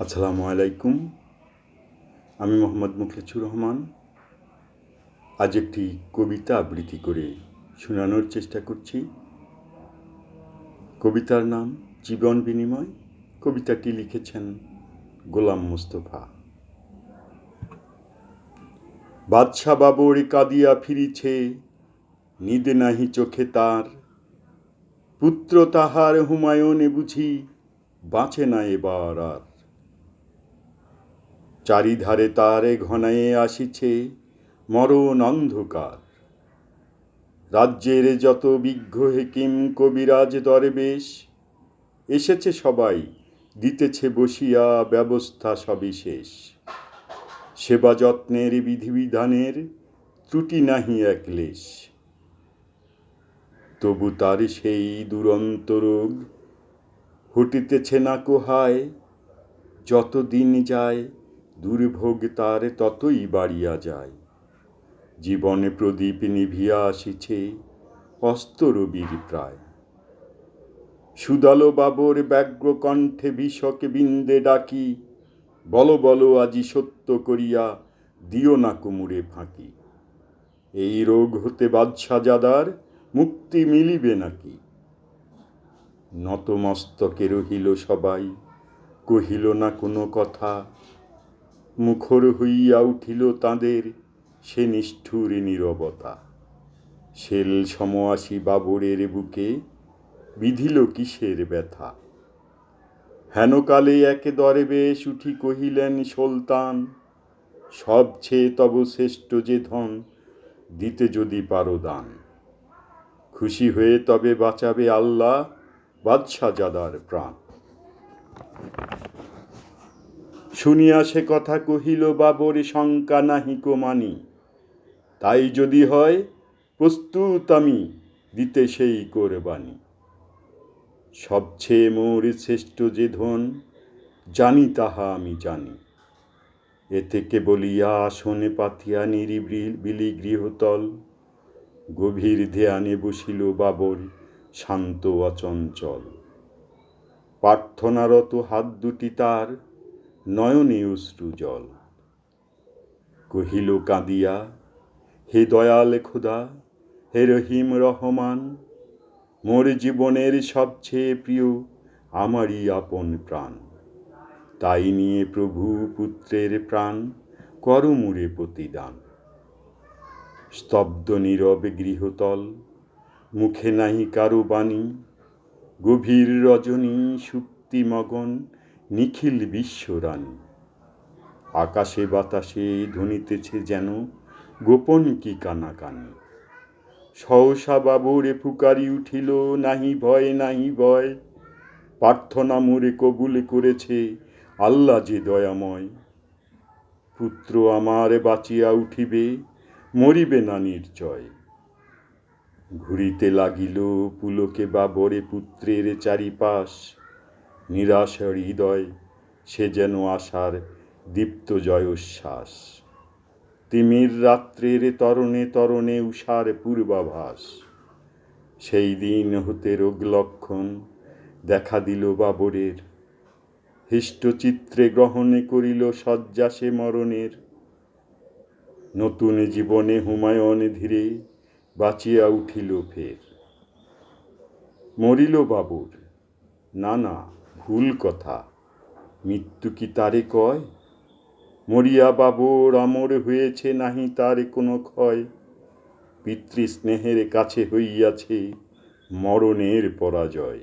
আসসালামু আলাইকুম। আমি মোহাম্মদ মুখলেছুর রহমান। আজ একটি কবিতা আবৃত্তি করে শোনানোর চেষ্টা করছি। কবিতার নাম জীবন বিনিময়। কবিতাটি লিখেছেন গোলাম মুস্তফা। বাদশা বাবর কাঁদিয়া ফিরিছে, নিদে নাহি চোখে তার। পুত্র তাহার হুমায়ুনে বুঝি বাঁচে না এবার আর। চারিধারে তারে ঘনায়ে আসিছে মরণ অন্ধকার। রাজ্যের যত বিজ্ঞ হেকিম কবিরাজ দরবেশ, এসেছে সবাই, দিতেছে বসিয়া ব্যবস্থা সবিশেষ। সেবা যত্নের বিধিবিধানের ত্রুটি নাহি একলেশ তবু তার সেই দুরন্ত রোগ, হটিতেছে না কোহায় যত দিন যায় দুর্ভোগ তার ততই বাড়িয়া যায় জীবনে প্রদীপ নিভিয়া আসিছে, অস্ত রবির প্রায়। সুদালো বাবর ব্যগ্র কণ্ঠে বিষকে বিন্দে ডাকি, বলো বলো, আজি সত্য করিয়া দিও না কুমুরে ফাঁকি। এই রোগ হতে বাদশাজাদার মুক্তি মিলিবে নাকি? নতমস্তকে রহিল সবাই, কহিল না কোনো কথা মুখর হইয়া উঠিল তাঁদের সে নিষ্ঠুর নীরবতা। শেল সমআসি বাবরের বুকে বিধিল কিসের ব্যথা? হেনকালে একে দরবেশ উঠি কহিলেন সুলতান সব ছেয়ে তব শ্রেষ্ঠ যে ধন দিতে যদি পারো দান। খুশি হয়ে তবে বাঁচাবে আল্লাহ বাদশাজাদার প্রাণ। শুনিয়া সে কথা কহিল, বাবর শঙ্কা নাহিক মানি। তাই যদি হয়, প্রস্তুত আমি দিতে সেই কোরবানি। সবচেয়ে মোর শ্রেষ্ঠ যে ধন, জানি তাহা আমি জানি। এ থেকে বলিয়া আসনে পাতিয়া নিরিবিলি গৃহতল। গভীর ধ্যানে বসিল বাবর শান্ত অচঞ্চল। প্রার্থনারত হাত দুটি তার নয়নে অশ্রু জল কহিল, কাঁদিয়া, হে দয়াল খোদা, হে রহিম রহমান, মোর জীবনের সবচেয়ে প্রিয় আমারই আপন প্রাণ। তাই নিয়ে প্রভু পুত্রের প্রাণ করমুরে প্রতিদান। স্তব্ধ নীরবে গৃহতল, মুখে নাহি কারও বাণী, গভীর রজনী সুপ্তিমগন নিখিল বিশ্বরানী। আকাশে বাতাসে ধ্বনিতেছে যেন গোপন কি কানাকানি। সহসা বাবুরে ফুকারি উঠিল, নাহি ভয় নাহি ভয়। প্রার্থনা মোরে কবুল করেছে আল্লাহ যে দয়াময়। পুত্র আমার বাঁচিয়া উঠিবে, মরিবে না নির্জয়। ঘুরিতে লাগিল পুলকে বাবরে পুত্রের চারিপাশ। নিরাশার হৃদয়, সে যেন আশার দীপ্ত জয়োচ্ছ্বাস। তিমির রাত্রের তরণে তরণে উষার পূর্বাভাস। সেই দিন হতে রোগ লক্ষণ দেখা দিল বাবরের। হৃষ্টচিত্রে গ্রহণে করিল শয্যা সে মরণের। নতুন জীবনে হুমায়ুন ধীরে বাঁচিয়া উঠিল ফের। মরিল বাবুর। না না ভুল কথা। মৃত্যু কি তারে কয়? মরিয়া বাবর আমর হয়েছে নাহি তার কোনো ক্ষয়। পিতৃস্নেহের কাছে হইয়াছে মরণের পরাজয়।